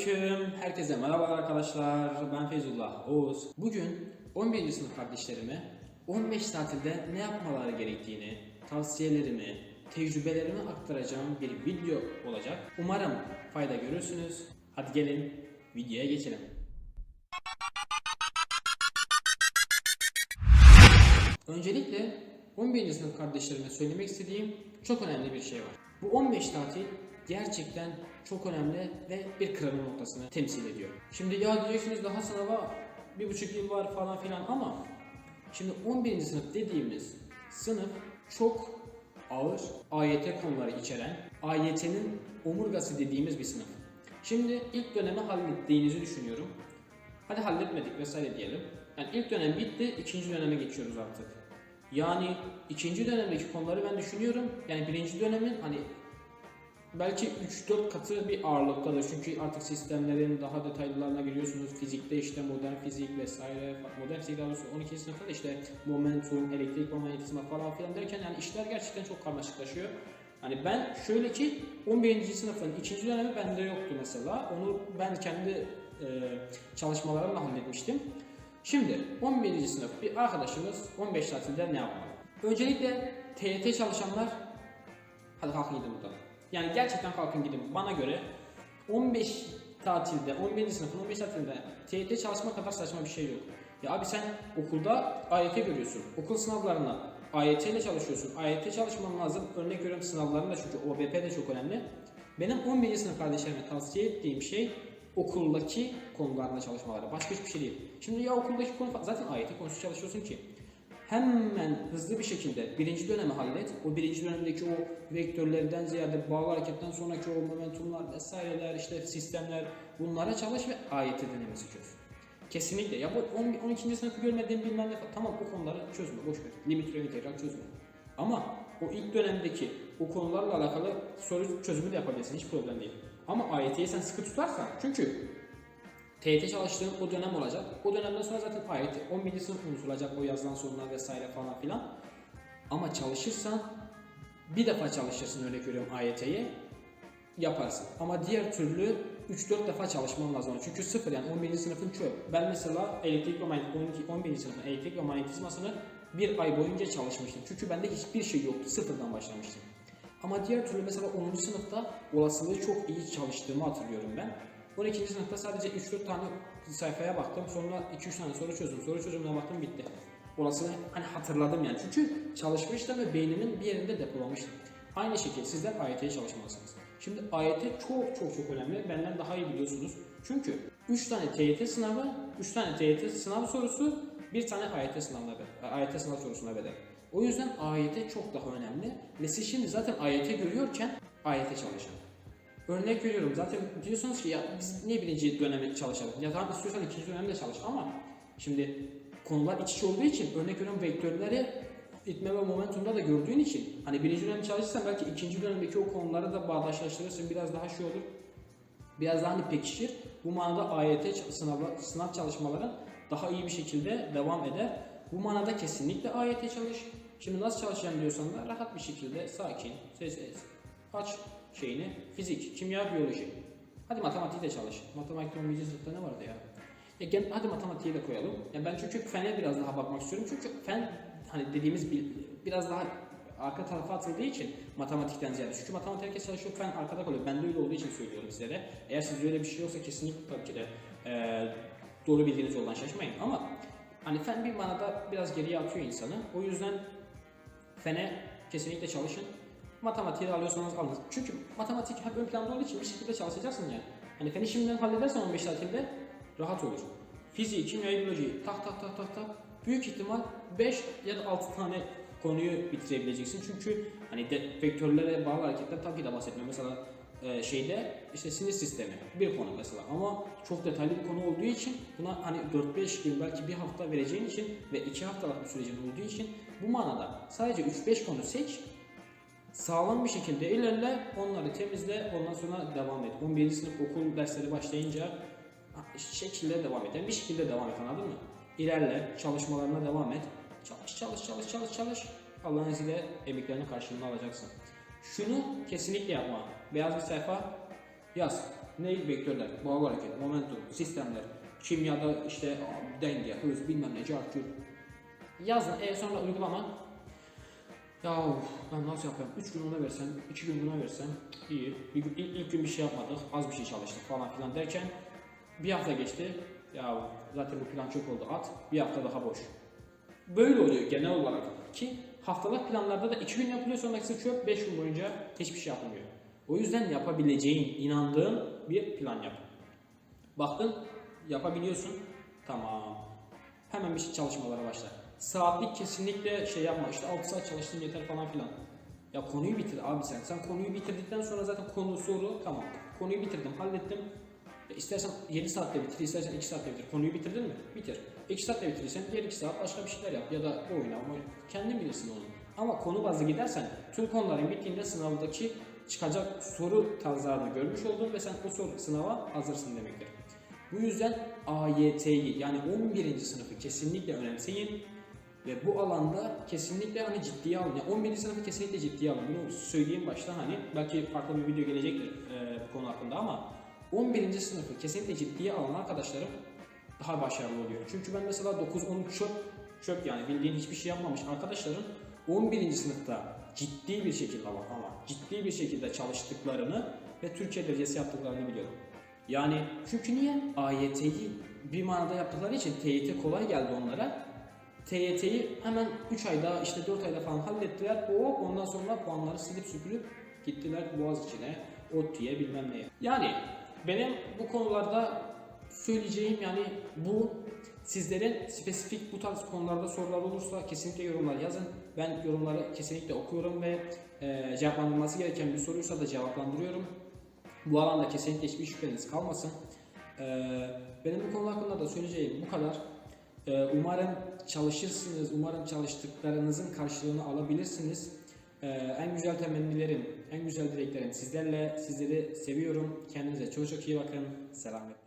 Selamünaleyküm. Herkese merhaba arkadaşlar. Ben Feyzullah Oğuz. Bugün 11. sınıf kardeşlerime 15 tatilde ne yapmaları gerektiğini, tavsiyelerimi, tecrübelerimi aktaracağım bir video olacak. Umarım fayda görürsünüz. Hadi gelin videoya geçelim. Öncelikle 11. sınıf kardeşlerime söylemek istediğim çok önemli bir şey var. Bu 15 tatil gerçekten çok önemli ve bir kırılma noktasını temsil ediyor. Şimdi ya diyeceksiniz daha sınava bir buçuk yıl var falan filan ama şimdi 11. sınıf dediğimiz sınıf çok ağır AYT konuları içeren AYT'nin omurgası dediğimiz bir sınıf. Şimdi ilk dönemi hallettiğinizi düşünüyorum. Hadi halletmedik vesaire diyelim. Yani ilk dönem bitti, ikinci döneme geçiyoruz artık. Yani ikinci dönemdeki konuları ben düşünüyorum. Yani birinci dönemin hani belki 3-4 katı bir ağırlıktadır. Çünkü artık sistemlerin daha detaylılarına giriyorsunuz. Fizikte işte modern fizik vesaire, modern fizik daha doğrusu 12. sınıfta da işte momentum, elektrik manyetizma falan filan derken yani işler gerçekten çok karmaşıklaşıyor. Hani ben şöyle ki 11. sınıfın ikinci dönemi bende yoktu mesela. Onu ben kendi e, çalışmalarımla halletmiştim. Şimdi 11. sınıf bir arkadaşımız 15 tatilde ne yapmalı? Öncelikle TYT çalışanlar hadi kalkın gidin buradan. Yani gerçekten kalkın gidin. Bana göre 15 tatilde, 11. sınıfın 15 tatilde TYT çalışma kadar saçma bir şey yok. Ya abi sen okulda AYT görüyorsun. Okul sınavlarına AYT ile çalışıyorsun. AYT çalışman lazım. Örnek veriyorum sınavlarında çünkü OBP de çok önemli. Benim 11. sınıf kardeşlerime tavsiye ettiğim şey okuldaki konularında çalışmaları. Başka hiçbir şey değil. Şimdi ya okuldaki konu zaten AYT konusu çalışıyorsun ki hemen hızlı bir şekilde birinci dönemi hallet. O birinci dönemdeki o vektörlerden ziyade bağlı hareketten sonraki o momentumlar vesaireler işte sistemler bunlara çalış ve AYT denemesi çöz. Kesinlikle. Ya bu 10 12. sınıfı görmediğin bilmem ne. Tamam o konuları çözme boş ver. Limit türev integral çözme. Ama o ilk dönemdeki o konularla alakalı soru çözümü de yapabilirsin. Hiç problem değil. Ama AYT'yi sen sıkı tutarsan çünkü TYT çalıştığın o dönem olacak. O dönemden sonra zaten AYT 11. sınıf unutulacak o yazılan sorular vesaire falan filan. Ama çalışırsan bir defa çalışırsın örnek veriyorum AYT'yi yaparsın. Ama diğer türlü 3-4 defa çalışman lazım. Çünkü sıfır yani 11. sınıfın çöp. Ben mesela elektrik ve manyetik 11. sınıfın elektrik ve manyetizmasını bir ay boyunca çalışmıştım. Çünkü bende hiçbir şey yoktu. Sıfırdan başlamıştım. Ama diğer türlü mesela 10. sınıfta olasılığı çok iyi çalıştığımı hatırlıyorum ben. 12. sınıfta sadece 3-4 tane sayfaya baktım. Sonra 2-3 tane soru çözdüm. Soru çözümüne baktım bitti. Olasılığı hani hatırladım yani. Çünkü çalışmıştım ve beynimin bir yerinde depolamıştım. Aynı şekilde sizler AYT'ye çalışmalısınız. Şimdi AYT çok çok çok önemli. Benden daha iyi biliyorsunuz. Çünkü 3 tane TYT sınavı, 3 tane TYT sınav sorusu, bir tane AYT sınavına. AYT sınav sorusuna bedel. O yüzden AYT çok daha önemli. Ve siz şimdi zaten AYT görüyorken AYT çalışın. Örnek veriyorum zaten diyorsunuz ki ya biz niye birinci dönemi çalışalım? Ya tamam istiyorsan ikinci dönemde çalış ama şimdi konular iç içe olduğu için örnek veriyorum vektörleri itme ve momentumda da gördüğün için hani birinci dönem çalışırsan belki ikinci dönemdeki o konuları da bağdaşlaştırırsın biraz daha şey olur. Biraz daha hani pekişir. Bu manada AYT sınavı, sınav çalışmaların daha iyi bir şekilde devam eder. Bu manada kesinlikle AYT çalış. Şimdi nasıl çalışacağım diyorsan da rahat bir şekilde sakin, sessiz, aç şeyini. Fizik, kimya, biyoloji. Hadi matematiği de çalış. Matematikte 11. sınıfta ne vardı ya? Ya gel, hadi matematiği de koyalım. Ya ben çünkü fene biraz daha bakmak istiyorum. Çünkü fen hani dediğimiz bir, biraz daha arka tarafa atıldığı için matematikten ziyade. Çünkü matematik herkes çalışıyor, fen arkada kalıyor. Ben de öyle olduğu için söylüyorum sizlere. Eğer sizde öyle bir şey yoksa kesinlikle tabii ki de e, doğru bildiğiniz yoldan şaşmayın. Ama hani fen bir manada biraz geriye atıyor insanı. O yüzden fene kesinlikle çalışın. Matematiği alıyorsanız alın. Çünkü matematik hep ön planda olduğu için bir şekilde çalışacaksın yani. Hani feni şimdiden halledersen 15 tatilde rahat olur. Fiziği, kimyayı, biyolojiyi tak tak tak tak tak. Büyük ihtimal 5 ya da 6 tane konuyu bitirebileceksin. Çünkü hani de, vektörlere bağlı hareketler tabii ki de bahsetmiyorum. Mesela e, şeyde işte sinir sistemi bir konu mesela ama çok detaylı bir konu olduğu için buna hani 4-5 gün belki bir hafta vereceğin için ve 2 haftalık bir sürecin olduğu için bu manada sadece 3-5 konu seç sağlam bir şekilde ilerle, onları temizle, ondan sonra devam et. 11. sınıf okul dersleri başlayınca şekilde devam et. Yani bir şekilde devam et anladın mı? İlerle, çalışmalarına devam et. Çalış, çalış, çalış, çalış, çalış. Allah'ın izniyle emeklerinin karşılığını alacaksın. Şunu kesinlikle yapma. Beyaz bir sayfa, Yaz. Ne vektörler, bağlı hareket, momentum, sistemler, kimyada işte denge, hız, bilmem ne, cart, curt. Yazın. E sonra uygulama. Ya ben nasıl yapayım? 3 gün ona versem, 2 gün buna versem iyi. Bir, gün- ilk, ilk gün bir şey yapmadık, az bir şey çalıştık falan filan derken bir hafta geçti. Ya zaten bu plan çok oldu at. Bir hafta daha boş. Böyle oluyor genel olarak. Ki haftalık planlarda da 2 gün yapılıyor sonrası çöp 5 gün boyunca hiçbir şey yapılmıyor. O yüzden yapabileceğin, inandığın bir plan yap. Baktın yapabiliyorsun. Tamam. Hemen bir şey çalışmalara başla. Saatlik kesinlikle şey yapma. İşte 6 saat çalıştım yeter falan filan. Ya konuyu bitir abi sen. Sen konuyu bitirdikten sonra zaten konu soru tamam. Konuyu bitirdim, hallettim. E istersen 7 saatte bitir, istersen 2 saatte bitir. Konuyu bitirdin mi? Bitir. 2 saatte bitirirsen diğer 2 saat başka bir şeyler yap ya da oyna, oyna. Kendin bilirsin onu. Ama konu bazlı gidersen tüm konuların bittiğinde sınavdaki çıkacak soru tarzlarını görmüş oldun ve sen o soru sınava hazırsın demektir. Bu yüzden AYT'yi yani 11. sınıfı kesinlikle önemseyin ve bu alanda kesinlikle hani ciddiye alın. Yani 11. sınıfı kesinlikle ciddiye alın. Bunu söyleyeyim baştan hani belki farklı bir video gelecektir e, bu konu hakkında ama 11. sınıfı kesinlikle ciddiye alan arkadaşlarım daha başarılı oluyor. Çünkü ben mesela 9-10 çöp, çöp yani bildiğin hiçbir şey yapmamış arkadaşların 11. sınıfta ciddi bir şekilde ama, ama ciddi bir şekilde çalıştıklarını ve Türkiye derecesi yaptıklarını biliyorum. Yani çünkü niye? AYT'yi bir manada yaptıkları için TYT kolay geldi onlara. TYT'yi hemen 3 ayda işte 4 ayda falan hallettiler. O ondan sonra puanları silip süpürüp gittiler Boğaziçi'ne, ODTÜ'ye bilmem neye. Yani benim bu konularda söyleyeceğim yani bu sizlerin spesifik bu tarz konularda sorular olursa kesinlikle yorumlar yazın. Ben yorumları kesinlikle okuyorum ve e, cevaplandırılması gereken bir soruysa da cevaplandırıyorum. Bu alanda kesinlikle hiçbir şüpheniz kalmasın. E, benim bu konu hakkında da söyleyeceğim bu kadar. E, umarım çalışırsınız, umarım çalıştıklarınızın karşılığını alabilirsiniz. E, en güzel temennilerim, en güzel dileklerim sizlerle. Sizleri seviyorum. Kendinize çok çok iyi bakın. Selametle.